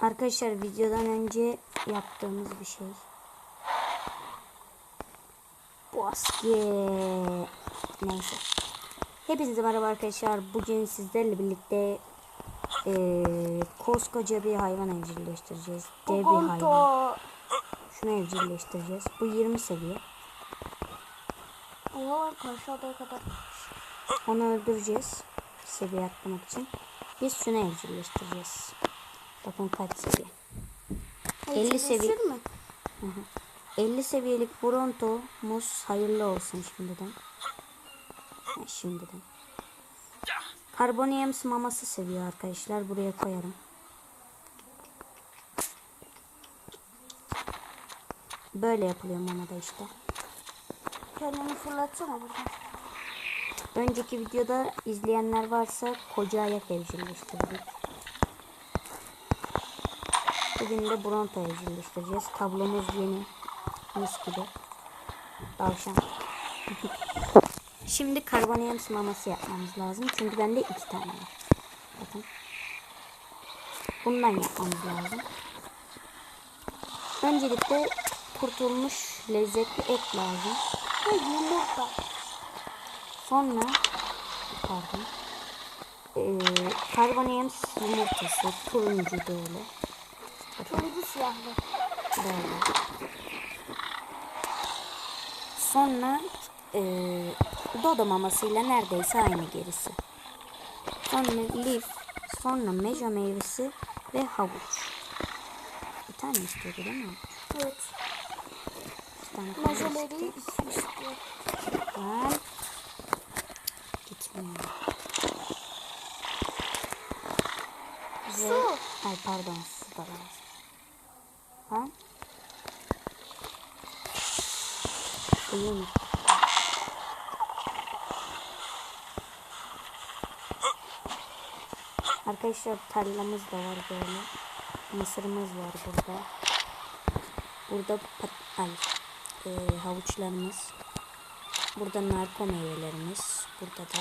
Arkadaşlar videodan önce yaptığımız bir şey. Basket. Neyse. Hepinize merhaba arkadaşlar. Bugün sizlerle birlikte eee, koskoca bir hayvan evcilleştireceğiz. Dev bir hayvan. Şunu evcilleştireceğiz. Bu 20 seviye. Onu öldüreceğiz. Seviye atlamak için. Biz şunu evcilleştireceğiz. Bakın kaç seviye. 50 seviye. mi? 50 seviyelik Bronto Mus hayırlı olsun şimdiden. Ha, şimdiden. Karboniyem maması seviyor arkadaşlar. Buraya koyarım. Böyle yapılıyor mamada işte. Kendini fırlatsana buradan. Önceki videoda izleyenler varsa koca ayak evcilleştirdik. Bugün de Bronto evcilleştireceğiz. Tablomuz yeni. Mis gibi. Tavşan. Şimdi karboniyem maması yapmamız lazım. Çünkü bende iki tane var. Bakın. Bundan yapmamız lazım. Öncelikle kurtulmuş lezzetli et lazım. Yumurta. Sonra pardon. Ee, karboniyem yumurtası turuncu böyle. Turuncu siyahlı. Böyle. Sonra ee, dodo mamasıyla neredeyse aynı gerisi. Sonra lif, sonra mejo meyvesi ve havuç. Bir tane istiyordu değil mi? Evet. Bir tane Mezeleri istiyor. iki istiyor. Güzel. Gitmiyor. Su. ay pardon su da lazım. Ha? Mu? Arkadaşlar tarlamız da var böyle. Mısırımız var burada. Burada pat ay, e, havuçlarımız. Burada narko meyvelerimiz. Burada da.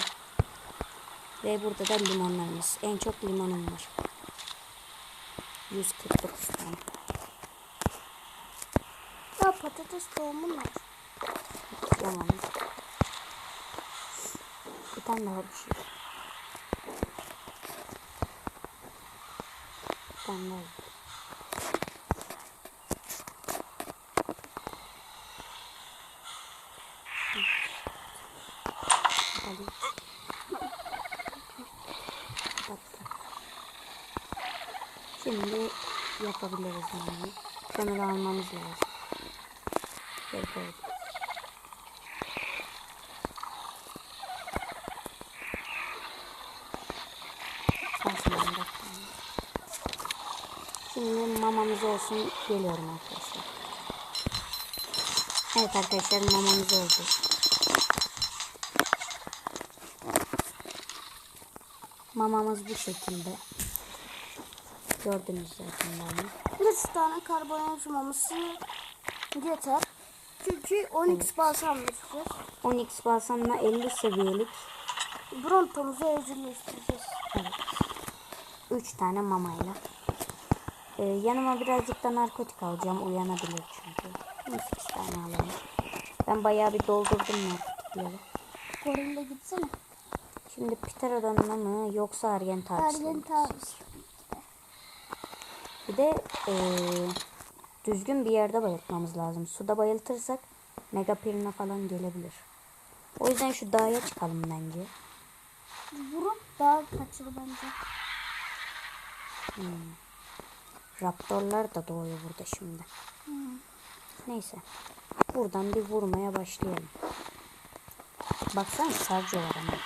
Ve burada da limonlarımız. En çok limonum var. 149 tane. Ya patates tohumu var. Tamam. Bir tane daha bir şey. Bir tane daha. Hadi. Kapattım. Şimdi yapabiliriz yani. Kömür almamız lazım. De. Şimdi mamamız olsun geliyorum arkadaşlar. Evet arkadaşlar mamamız oldu. Mamamız bu şekilde. Gördünüz zaten bana. 3 tane karbonhidrat maması yeter. Çünkü 10x balsam yapacağız. 10x balsamla 50 seviyelik Brontomuzu evcilleştireceğiz. Evet. 3 tane mamayla. Ee, yanıma birazcık da narkotik alacağım. Uyanabilir çünkü. 8 tane alalım. Ben bayağı bir doldurdum narkotikleri. Gorille gitsene. Şimdi Pterodon'la mı yoksa Argentavis mi? Ergen taviz. Bir de ee, düzgün bir yerde bayıltmamız lazım. Suda bayıltırsak megapirina falan gelebilir. O yüzden şu dağa çıkalım bence. Vurup daha kaçır bence. Raptorlar da doğuyor burada şimdi. Neyse. Buradan bir vurmaya başlayalım. Baksana Sergio var ama.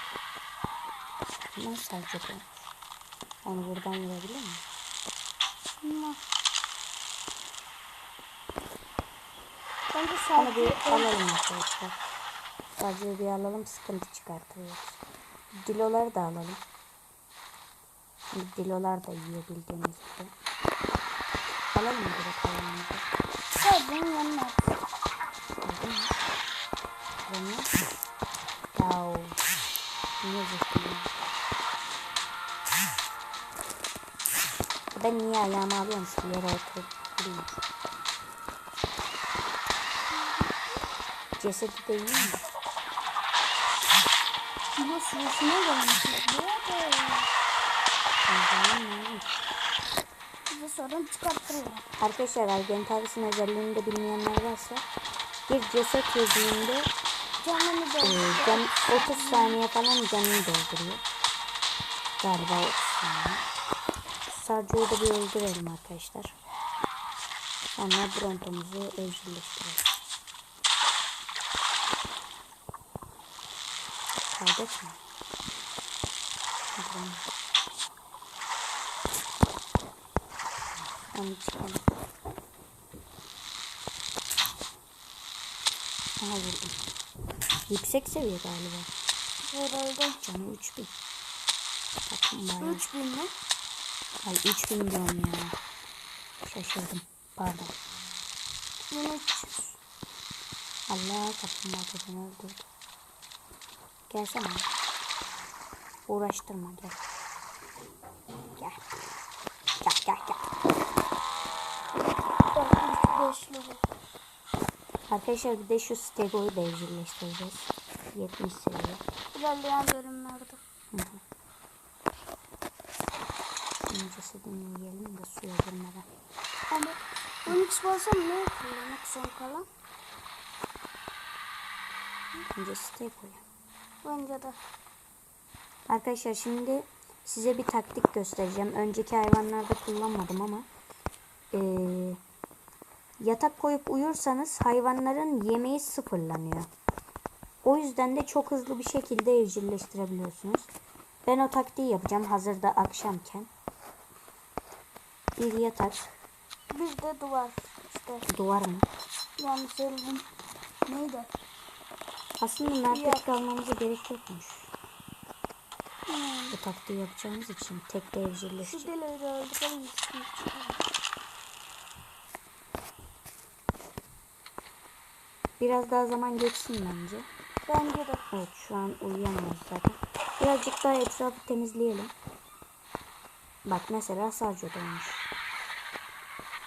Ama Sergio. Onu buradan vurabilir miyim? Ama. Bence Onu bir sadece alalım arkadaşlar. Sergio'yu bir alalım sıkıntı çıkartıyoruz. Diloları da alalım. Şimdi dilolar da yiyor bildiğiniz gibi. Alalım mı direkt hayvanımızı? sadece yanına at. Aldın mı? Bunu. Yav. Niye zıplıyor? Ben niye ayağımı alıyorum şu yere oturup durayım. Cesedi değil mi? Bu sürüsüne gelmiş. Bu da bize sorun çıkarttırıyor. Arkadaşlar Argentavis'in özelliğini de bilmeyenler varsa bir ceset yediğinde Canını e, dolduruyor. can, 30 saniye falan canını dolduruyor. Galiba 30 saniye. Sarco'yu da bir öldürelim arkadaşlar. Sonra brontomuzu evcilleştirelim. Kaydetme. Hadi lan. Onu çıkalım. Aha vurdum. Yüksek seviye galiba. Herhalde. Canı 3000. Bakın bayağı. 3000 mi? Ay 3000 diyorum ya. Şaşırdım. Pardon. 1300. Allah kaplumbağa beni öldürdü. Gelsene. Uğraştırma gel. Gel. Gel gel gel. 45 lira. Arkadaşlar bir de şu stegoyu da evcilleştireceğiz. 70 seviye. İlerleyen bölümlerde. Şimdi cesedini yiyelim de suya girmeden. Ama 12 basam ne kullanmak son kalan? Önce stegoyu. Bence de. Arkadaşlar şimdi size bir taktik göstereceğim. Önceki hayvanlarda kullanmadım ama eee, yatak koyup uyursanız hayvanların yemeği sıfırlanıyor. O yüzden de çok hızlı bir şekilde evcilleştirebiliyorsunuz. Ben o taktiği yapacağım hazırda akşamken. Bir yatak, Bir de duvar. İşte duvar mı? yani söyledim. Neydi? Aslında narkotik almamıza gerek yokmuş. Hmm. Bu taktiği yapacağımız için tek de Şu deleri öldürelim. Biraz daha zaman geçsin bence. Bence de. Evet şu an uyuyamıyoruz zaten. Birazcık daha etrafı temizleyelim. Bak mesela Sarco olmuş.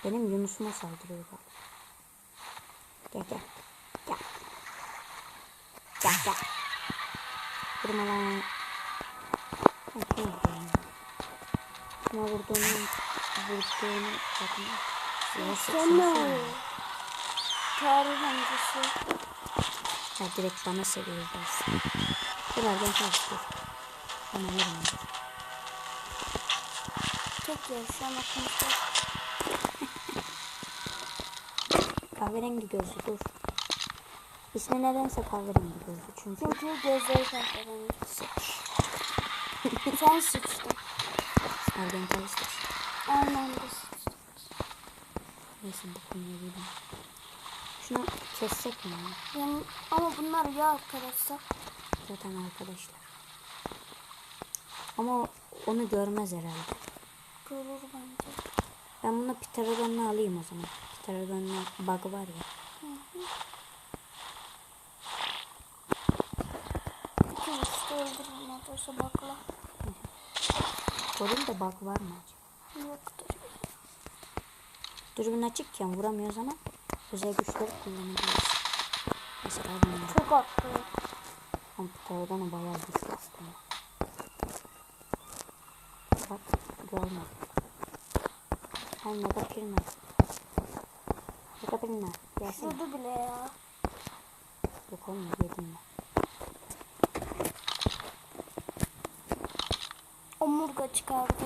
Benim Yunus'uma saldırıyor. Gel gel. Gel. Gel gel. Durma lan. Kime vurduğunu. Vurduğunu. Bakın. Sonra tarih öncesi. Ha direkt bana seviyor dersin. Ben çalıştır. Bana verin. Tek yaşamak mutlu. Kahverengi gözlü dur. İsmi nedense kahverengi gözlü çünkü. Çünkü gözleri kahverengi. Sen sıçtın. Ergen çalıştır. Aynen de sıçtın. Neyse bu konuya gireyim. Şunu kessek mi ya? Yani, ama bunlar ya arkadaşlar. Zaten arkadaşlar. Ama onu görmez herhalde. Görür bence. Ben bunu pterodonla alayım o zaman. Pterodonla bug var ya. İki uçta olsa bakla. Sorun da bug var mı acaba? Yoktur. Dürbün açıkken vuramıyoruz ama özel güçleri kullanabiliriz. Mesela bunları. Çok haklı. Ama pterodonu bayağı güçlü aslında. Bak görmedim. Ay mega pirna. Mega pirna. Gelsene. Şurada bile ya. Yok oğlum yedim ben. Çıkardı.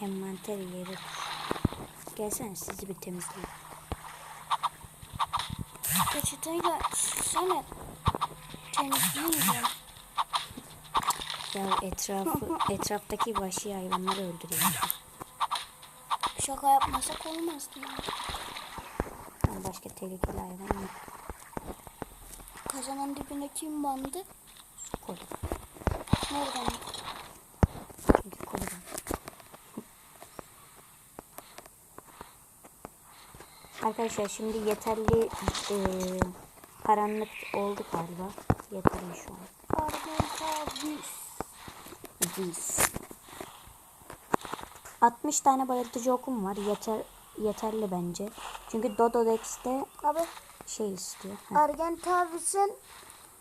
Envanteri yeri. Gelsene sizi bir temizleyeyim. Peçeteyle silsene. Temizleyeceğim. Ya etrafı, etraftaki vahşi hayvanları öldürüyor. Şaka yapmasak olmazdı ya. Yani başka tehlikeli hayvan yok. Kazanın dibine kim bandı? Kolu. Nereden? Çünkü kolu var. Arkadaşlar şimdi yeterli eee, karanlık oldu galiba. Yeterli şu an. Biz. 60 tane bayıltıcı okum var. Yeter yeterli bence. Çünkü Dododex'te Abi şey istiyor. Argentavis'in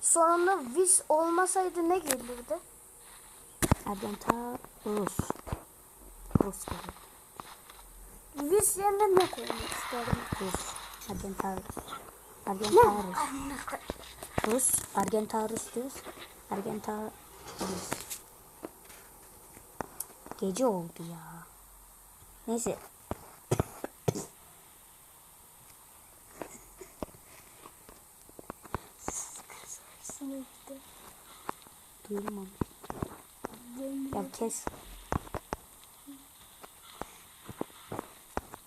sonunda vis olmasaydı ne gelirdi? Argenta Rus. Rus geliyor. Vis yerine ne koymak isterdim? Rus. Argentarus. Amına Rus. Argentarus diyoruz. Argentarus. Gece oldu ya. Neyse. onu. Ya kes.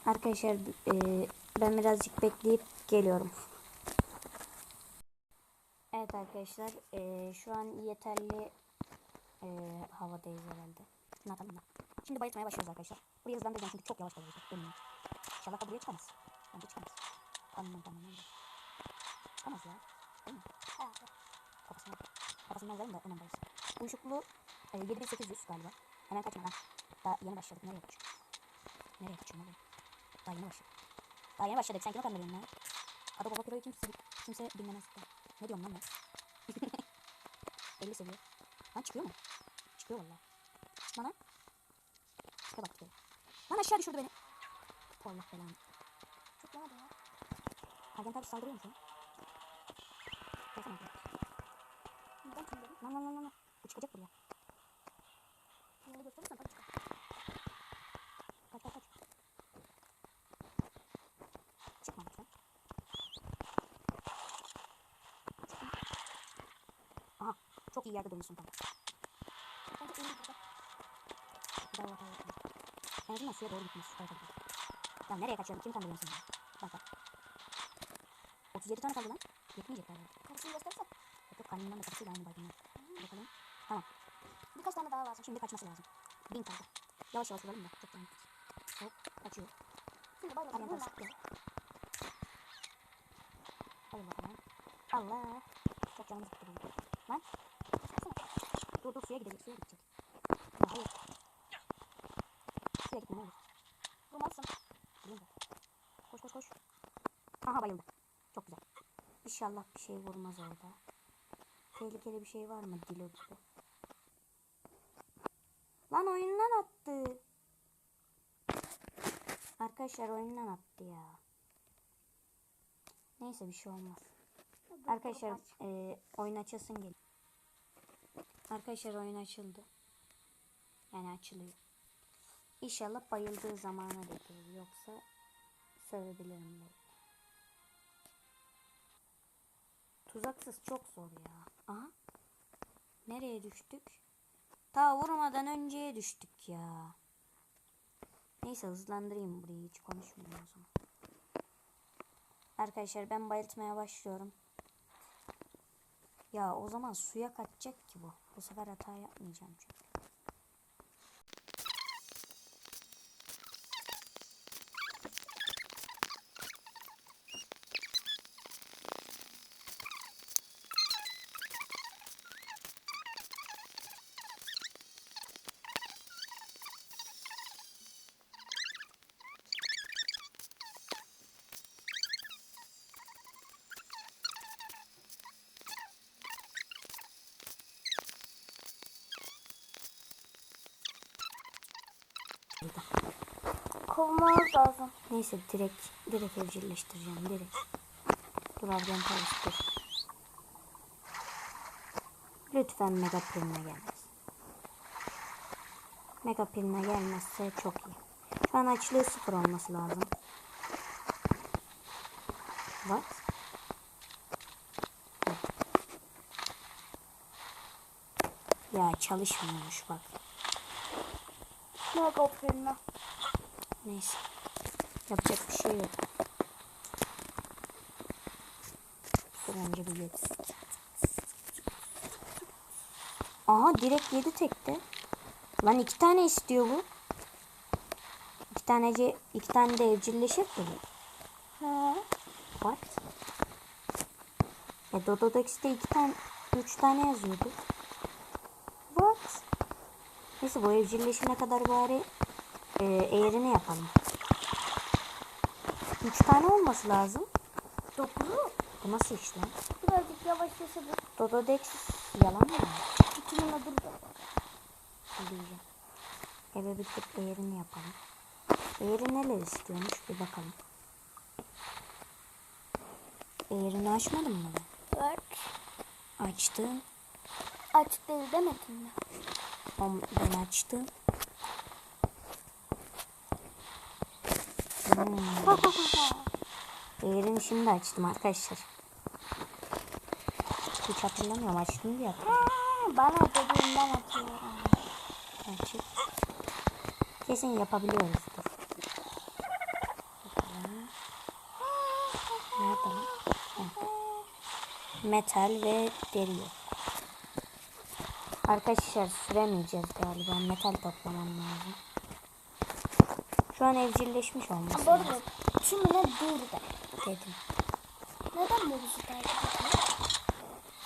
Arkadaşlar e, ben birazcık bekleyip geliyorum. Evet arkadaşlar e, şu an yeterli e, havadayız herhalde. Şimdi bayıltmaya başlıyoruz arkadaşlar. Burayı hızlandıracağım çünkü çok yavaş bayılacak. Eminim. İnşallah da buraya çıkamaz. Bence çıkamaz. Tamam tamam tamam. Çıkamaz ya. Değil mi? Kafasına. Kafasından zayıf da hemen bayılsın. Uyuşukluğu e, 7800 galiba. Hemen kaçma lan. Daha yeni başladık. Nereye kaçıyorsun? Nereye kaçıyorsun oğlum? Daha yeni başladık. Daha yeni başladık. Sen kime kandırıyorsun ya? Adı Baba Piro'yu kimse, kimse dinlemez. Ne diyorum lan ben? 50 seviye. Lan çıkıyor mu? Çıkıyor valla. Çıkma lan. Çıka bak çıkıyor. Lan aşağı düşürdü beni. Allah belanı. Nerede ya? Hakan tabi saldırıyor mu şu an? Gelsene arkaya. Neden tüylerim? Lan lan lan lan. lan. Bu çıkacak buraya. Tüyleri gösterirsen tabii çıkar. Kaç kaç kaç. Çıkma lütfen. Çıkma. Aha çok iyi yerde durmuşsun tam. Bence en burada. Bravo bravo. En azından suya doğru gitmiş. Evet, evet. Ya nereye kaçıyorum? Kim kandırıyorsun ya? Bak bak. 37 tane kaldı lan. Yetmeyecek galiba. Karşısını gösterirsen. Yok yok karnından da kapısıyla aynı baygınlar. Bakalım. Tamam. Birkaç tane daha lazım. Şimdi kaçması lazım. Bin kaldı. Yavaş yavaş vuralım da. Çok dayanıklı. Hop kaçıyor. Şimdi bayılır. Aryan tarafı sıkıyor. Hadi bakalım. Allah. Çok canım sıktı benim. Lan. Dur dur suya gidecek suya gidecek. Ya hayır. Suya gitme ne olur. Zaten. Koş koş koş. Aha bayıldı. Çok güzel. İnşallah bir şey vurmaz orada. Tehlikeli bir şey var mı dilo gibi. Lan oyundan attı. Arkadaşlar oyundan attı ya. Neyse bir şey olmaz. Arkadaşlar e, oyun açılsın gelin. Arkadaşlar oyun açıldı. Yani açılıyor. İnşallah bayıldığı zamana gelir. Yoksa sövebilirim belki. Tuzaksız çok zor ya. Aha. Nereye düştük? Ta vurmadan önceye düştük ya. Neyse hızlandırayım burayı hiç konuşmayayım o zaman. Arkadaşlar ben bayıltmaya başlıyorum. Ya o zaman suya kaçacak ki bu. Bu sefer hata yapmayacağım çünkü. Lazım. Neyse direkt direkt evcilleştireceğim direkt. Dur Argen Paris dur. Lütfen Mega Prim'e gelmez. Mega Prim'e gelmezse çok iyi. Şu an açlığı sıfır olması lazım. What? Ya çalışmıyormuş bak. Mega operinle. Neyse. Yapacak bir şey yok. Önce bir yetsin. Aha direkt yedi tekte. Lan iki tane istiyor bu. İki tanece iki tane de evcilleşir bu. He. What? E Dododex'te iki tane, üç tane yazıyordu. What? Neyse bu evcilleşene kadar bari e, eğrini yapalım. Üç tane olması lazım. Dokuzu Bu nasıl iş lan? birazcık yavaşlasa bu. Dododex yalan mı? İkinin adı diyeceğim. Eve bir tık eğrini yapalım. Eğri neler istiyormuş bir bakalım. Eğrini açmadın mı? ben? Ver. Açtım. Açık değil demedin mi? Ben açtım. Eğrini şimdi açtım arkadaşlar. Hiç hatırlamıyorum açtım diye hatırlıyorum. Aa, Bana dediğinden atıyorum. Açık. Kesin yapabiliyoruzdur. Bakalım. Nerede lan? Metal ve deri yok. Arkadaşlar süremeyeceğiz galiba. Metal toplamam lazım. Şu an evcilleşmiş olması Bu lazım arada tümüne dur de. dedim. Neden bu bizi ediyor?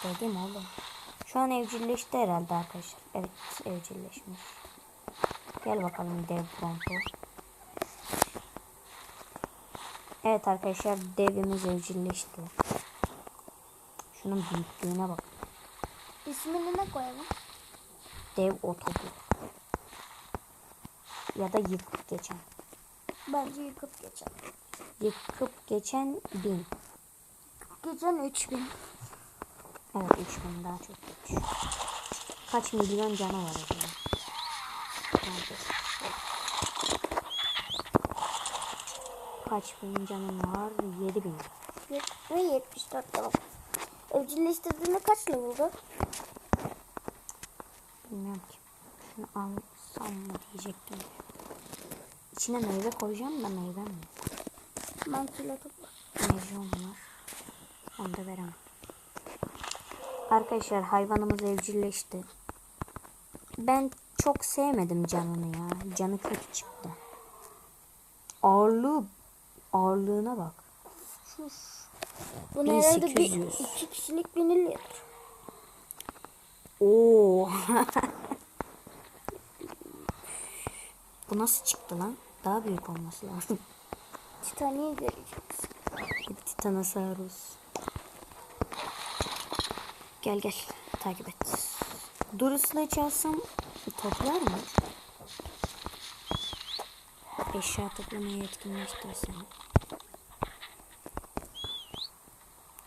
Dedim oğlum. Şu an evcilleşti herhalde arkadaşlar. Evet evcilleşmiş. Gel bakalım dev pompu. Evet arkadaşlar devimiz evcilleşti. Şunun büyüklüğüne bak. İsmini ne koyalım? Dev otobüs. Ya da yıkıp geçen. Bence yıkıp geçelim. Yıkıp geçen bin. Geçen 3000. Evet 3000 daha çok geç. Kaç milyon canı var acaba? Kaç bin canım var? 7000. Ve 74 level. Evcilleştirdiğinde kaç level bu? Bilmiyorum ki. Şunu alsam mı diyecektim. İçine meyve koyacağım da meyve mi? Mantıyla topla. Meyve olmaz. Onu da veremem. Arkadaşlar hayvanımız evcilleşti. Ben çok sevmedim canını ya. Canı kötü çıktı. Ağırlığı ağırlığına bak. Sus. Bu herhalde bir 1800. iki kişilik biniliyor. Oo. Bu nasıl çıktı lan? Daha büyük olması lazım. Titanic'i göreceğiz. Bir Titanosaurus. Gel gel takip et. Durus'la çalsam toplar mı? Eşya toplamayı etkinleştirsem.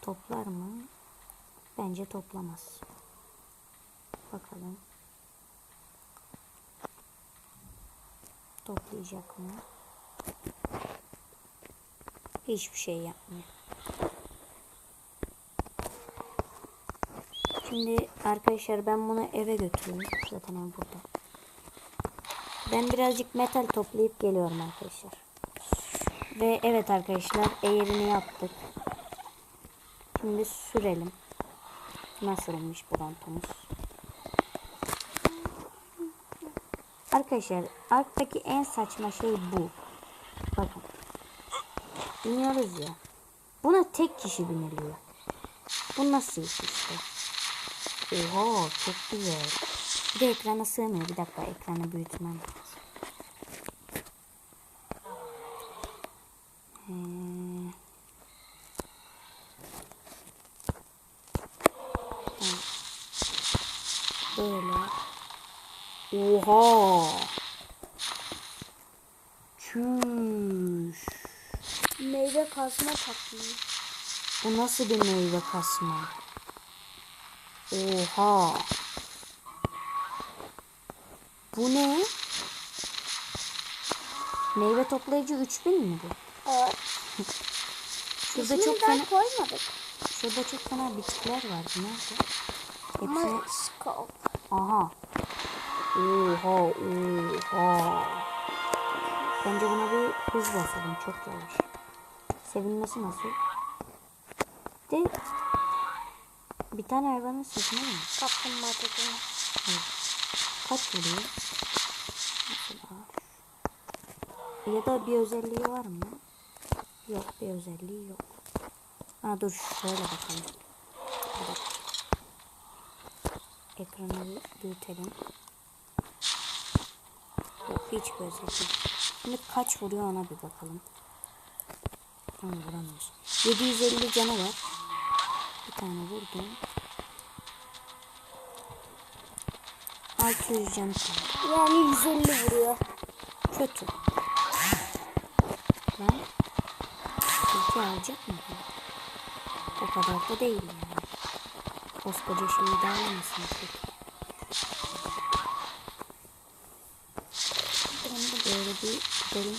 Toplar mı? Bence toplamaz. Bakalım. Toplayacak mı? Hiçbir şey yapmıyor. Şimdi arkadaşlar ben bunu eve götürüyorum. Zaten ev burada. Ben birazcık metal toplayıp geliyorum arkadaşlar. Ve evet arkadaşlar eğerini yaptık. Şimdi sürelim. Nasılmış bu rantomuz? Arkadaşlar arktaki en saçma şey bu. Bakın. Biniyoruz ya. Buna tek kişi biniliyor. Bu nasıl iş işte? Oha çok güzel. Bir de ekrana sığmıyor. Bir dakika ekranı büyütmem. Hmm. Tamam. Böyle. Oha. Çüş. Meyve kasma taktiği. Bu nasıl bir meyve kasma? Oha. Bu ne? Meyve toplayıcı 3000 mi bu? Evet. Şurada İsmini çok fena, koymadık. şurada çok fena bitkiler vardı. Nerede? Hepsini... scope. Aha. Oha, oha. Bence buna bir hız basalım. Çok yavaş. Sevinmesi nasıl? De bir tane hayvanın sesine mi? Kaplumbağa takımı. Kaç vuruyor? Mesela. Ya da bir özelliği var mı? Yok bir özelliği yok. Ha dur şöyle bakalım. Dakika. Ekranı büyütelim. Hiç gözükmüyor. Şimdi kaç vuruyor ona bir bakalım. Tamam vuramıyoruz. 750 canı var. Bir tane vurdum. 600 canı kaldı. Yani 150 vuruyor. Kötü. Ben Tilki alacak mı? O kadar da değil yani. Koskoca şeyi de almasın kötü. Ben de böyle bir gidelim.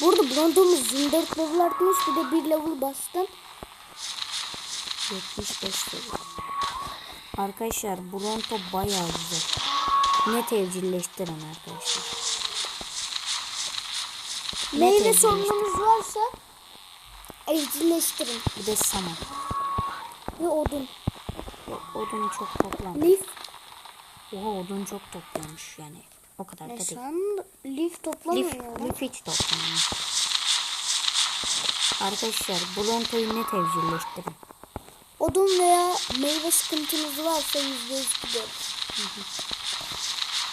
Burada bronzomuz 24 level artmış. Bir de 1 level bastım. 75 seviye. Arkadaşlar Bronto bayağı güzel. Net evcilleştirin arkadaşlar. Net Meyve evcilleştirin. sorunumuz varsa evcilleştirin. Bir de saman. Ve odun. Odun çok toplamış. Lif. Oha odun çok toplamış yani. O kadar da E değil. şu an lif toplamıyor. Lif, lif hiç toplamış. Arkadaşlar Bronto'yu net evcilleştirin. Odun veya meyve sıkıntınız varsa %100 gideriz.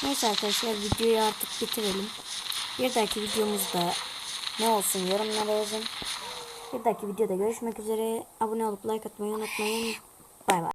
Neyse arkadaşlar videoyu artık bitirelim. Bir dahaki videomuzda ne olsun yorumlara yazın. Bir dahaki videoda görüşmek üzere. Abone olup like atmayı unutmayın. Bay bay.